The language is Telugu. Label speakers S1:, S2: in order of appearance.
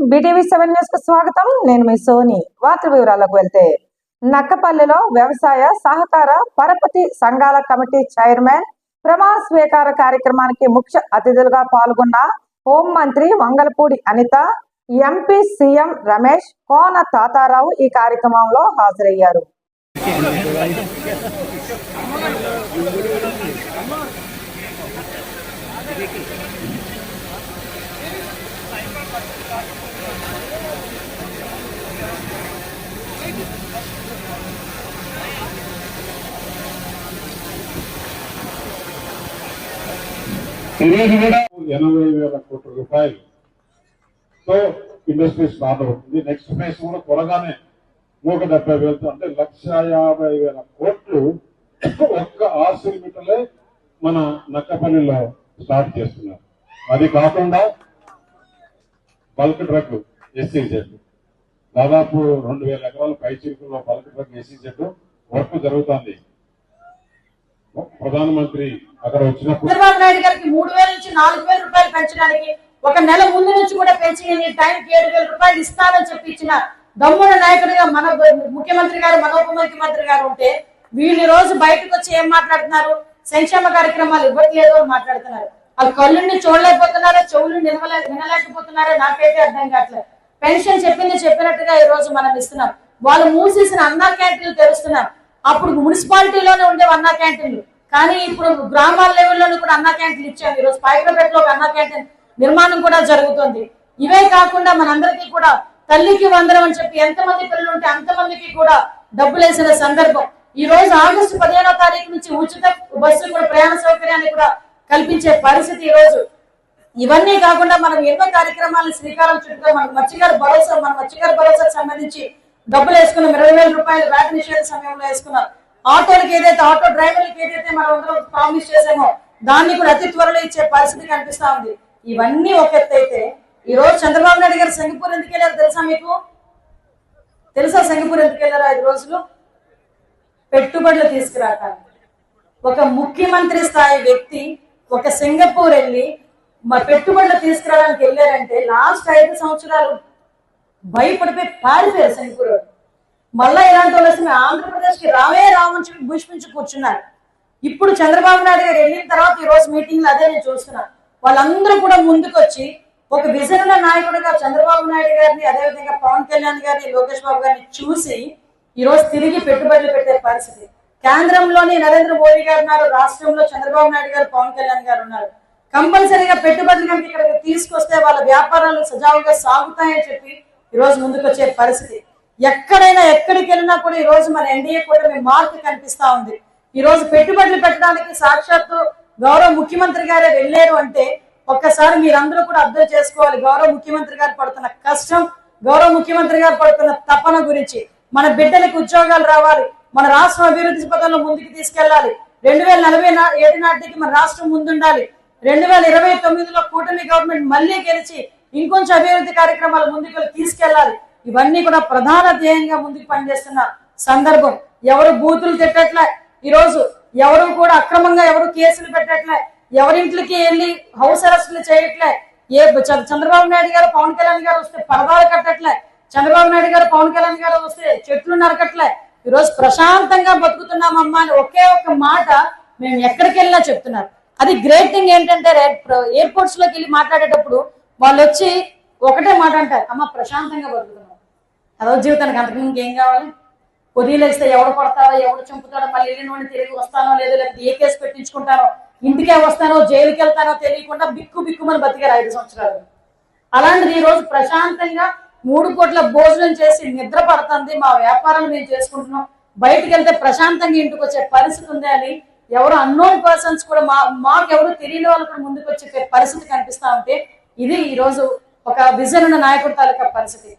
S1: బీటీవీ సెవెన్ న్యూస్కు స్వాగతం. నేను మీ సోని. వార్త వివరాలకు వెళ్తే నక్కపల్లిలో వ్యవసాయ సహకార పరపతి సంఘాల కమిటీ చైర్మన్ ప్రమాణ స్వీకార కార్యక్రమానికి ముఖ్య అతిథులుగా పాల్గొన్న హోం మంత్రి వంగలపూడి అనిత ఎంపీ సీఎం రమేష్ కోన తాతారావు ఈ కార్యక్రమంలో హాజరయ్యారు.
S2: ఈరోజు కూడా ఎనభై వేల కోట్ల రూపాయలు తో ఇండస్ట్రీ స్టార్ట్ అవుతుంది. నెక్స్ట్ ఫేజ్ కూడా త్వరగానే నూట డెబ్బై వేలతో అంటే లక్ష యాభై వేల కోట్లు ఒక్క ఆరు మీటర్లే మన నక్కపల్లిలో స్టార్ట్ చేస్తున్నారు. అది కాకుండా బల్క్ ట్రక్ ఎస్సీజెడ్ దాదాపు రెండు వేల ఎకరాల పై చిరుకుల్లో బల్క్ ట్రక్ ఎస్సీజెడ్ వర్క్ జరుగుతుంది. ప్రధానమంత్రి
S3: చంద్రబాబు నాయుడు గారికి మూడు వేల నుంచి నాలుగు వేల రూపాయలు పెంచడానికి ఒక నెల ముందు నుంచి కూడా పెంచి టైంకి ఏడు వేల రూపాయలు ఇస్తానని చెప్పి ఇచ్చిన దమ్ముల నాయకుడిగా మన ముఖ్యమంత్రి గారు మన ఉప ముఖ్యమంత్రి గారు ఉంటే వీళ్ళు రోజు బయటకు వచ్చి ఏం మాట్లాడుతున్నారు? సంక్షేమ కార్యక్రమాలు ఇవ్వట్లేదు అని మాట్లాడుతున్నారు. వాళ్ళు కళ్ళుని చూడలేకపోతున్నారో? చెవులు నిలవలే వినలేకపోతున్నారో? నాకైతే అర్థం కావట్లేదు. పెన్షన్ చెప్పింది చెప్పినట్టుగా ఈ రోజు మనం ఇస్తున్నాం. వాళ్ళు మూసేసిన అన్నా క్యాంటీన్లు తెరుస్తున్నారు. అప్పుడు మున్సిపాలిటీలోనే ఉండేవి అన్నా క్యాంటీన్లు. కానీ ఇప్పుడు గ్రామాల లెవెల్లో కూడా అన్న క్యాంటీన్ ఇచ్చాం ఈరోజు పైకపేటలో ఒక అన్న క్యాంటీన్ నిర్మాణం కూడా జరుగుతుంది. ఇవే కాకుండా మనందరికీ కూడా తల్లికి వందరం అని చెప్పి ఎంతమంది పిల్లలు ఉంటే అంతమందికి కూడా డబ్బులు వేసిన సందర్భం. ఈ రోజు ఆగస్టు పదిహేనో తారీఖు నుంచి ఉచిత బస్సు కూడా ప్రయాణ సౌకర్యాన్ని కూడా కల్పించే పరిస్థితి ఈ రోజు. ఇవన్నీ కాకుండా మనం ఎన్నో కార్యక్రమాలను శ్రీకారం చుట్టూ మన మత్స్యకార భరోసా మన మత్స్యకార భరోసాకు సంబంధించి డబ్బులు వేసుకున్నాం. ఇరవై వేల రూపాయలు వ్యాట్ నిషేధ సమయంలో వేసుకున్నారు ఆటోలకి ఏదైతే ఆటో డ్రైవర్లకి ఏదైతే మనం అందరం ప్రామిస్ చేసామో దాన్ని కూడా అతి త్వరలో ఇచ్చే పరిస్థితి కనిపిస్తా ఉంది. ఇవన్నీ ఒక ఎత్తు అయితే ఈ రోజు చంద్రబాబు నాయుడు గారు సింగపూర్ ఎందుకు వెళ్ళారు తెలుసా మీకు? తెలుసా సింగపూర్ ఎందుకు వెళ్ళారు ఐదు రోజులు? పెట్టుబడులు తీసుకురాక ఒక ముఖ్యమంత్రి స్థాయి వ్యక్తి ఒక సింగపూర్ వెళ్ళి మా పెట్టుబడులు తీసుకురావడానికి వెళ్ళారంటే లాస్ట్ ఐదు సంవత్సరాలు భయపడిపోయి పారిపోయారు సింగపూర్ వాళ్ళు. మళ్ళా ఇలాంటి వాళ్ళు వస్తే ఆంధ్రప్రదేశ్కి రావే రావని చెప్పి భూషించి కూర్చున్నారు. ఇప్పుడు చంద్రబాబు నాయుడు గారు వెళ్ళిన తర్వాత ఈ రోజు మీటింగ్లో అదే నేను చూస్తున్నాను వాళ్ళందరూ కూడా ముందుకొచ్చి ఒక విజన్ నాయకుడుగా నాయకుడిగా చంద్రబాబు నాయుడు గారిని అదేవిధంగా పవన్ కళ్యాణ్ గారిని లోకేష్ బాబు గారిని చూసి ఈ రోజు తిరిగి పెట్టుబడులు పెట్టే పరిస్థితి. కేంద్రంలోని నరేంద్ర మోడీ గారు ఉన్నారు రాష్ట్రంలో చంద్రబాబు నాయుడు గారు పవన్ కళ్యాణ్ గారు ఉన్నారు. కంపల్సరీగా పెట్టుబడులు కనుక ఇక్కడికి తీసుకొస్తే వాళ్ళ వ్యాపారాలు సజావుగా సాగుతాయని చెప్పి ఈ రోజు ముందుకొచ్చే పరిస్థితి. ఎక్కడైనా ఎక్కడికి వెళ్ళినా కూడా ఈ రోజు మన ఎన్డీఏ కూటమి మార్క్ కనిపిస్తా ఉంది. ఈ రోజు పెట్టుబడులు పెట్టడానికి సాక్షాత్తు గౌరవ ముఖ్యమంత్రి గారే వెళ్ళారు అంటే ఒక్కసారి మీరందరూ కూడా అర్థం చేసుకోవాలి. గౌరవ ముఖ్యమంత్రి గారు పడుతున్న కష్టం గౌరవ ముఖ్యమంత్రి గారు పడుతున్న తపన గురించి. మన బిడ్డలకు ఉద్యోగాలు రావాలి. మన రాష్ట్రం అభివృద్ధి పథంలో ముందుకు తీసుకెళ్ళాలి రెండు వేల నలభై ఏడు నాటికి మన రాష్ట్రం ముందుండాలి. రెండు వేల ఇరవై తొమ్మిదిలో కూటమి గవర్నమెంట్ మళ్ళీ గెలిచి ఇంకొంచెం అభివృద్ధి కార్యక్రమాలు ముందుకు తీసుకెళ్ళాలి ఇవన్నీ కూడా ప్రధాన ధ్యేయంగా ముందుకు పనిచేస్తున్న సందర్భం. ఎవరు బూతులు తిట్టట్లే ఈ రోజు ఎవరు కూడా అక్రమంగా ఎవరు కేసులు పెట్టట్లే ఎవరింట్లకి వెళ్ళి హౌస్ అరెస్టులు చేయట్లే ఏ చంద్రబాబు నాయుడు గారు పవన్ కళ్యాణ్ గారు వస్తే పరదాలు కట్టట్లే చంద్రబాబు నాయుడు గారు పవన్ కళ్యాణ్ గారు వస్తే చెట్లు నరకట్లే. ఈరోజు ప్రశాంతంగా బతుకుతున్నామమ్మా అని ఒకే ఒక మాట మేము ఎక్కడికి వెళ్ళినా చెప్తున్నారు. అది గ్రేట్ థింగ్ ఏంటంటే ఎయిర్పోర్ట్స్లోకి వెళ్ళి మాట్లాడేటప్పుడు వాళ్ళు వచ్చి ఒకటే మాట అంటారు అమ్మ ప్రశాంతంగా బతుకుతున్నాం. అదో జీవితానికి అంతకు ఇంకేం కావాలి? వదిలేస్తే ఎవడు పడతాడో ఎవడు చంపుతాడో మళ్ళీ వెళ్ళిన వాడిని తిరిగి వస్తానో లేదో లేకపోతే ఏ కేసు పెట్టించుకుంటానో ఇంటికే వస్తానో జైలుకి వెళ్తానో తెలియకుండా బిక్కు బిక్కుమని బతికారు ఐదు సంవత్సరాలు. అలాంటిది ఈ రోజు ప్రశాంతంగా మూడు కోట్ల భోజనం చేసి నిద్ర పడుతుంది మా వ్యాపారాలు మేము చేసుకుంటున్నాం. బయటకు వెళ్తే ప్రశాంతంగా ఇంటికి వచ్చే పరిస్థితి ఉంది అని ఎవరు అన్నోన్ పర్సన్స్ కూడా మా మాకు ఎవరు తెలియని వాళ్ళు కూడా ముందుకు వచ్చే పరిస్థితి కనిపిస్తా ఉంటే ఇది ఈరోజు ఒక విజన్ ఉన్న నాయకుడి తాలూకా పరిస్థితి.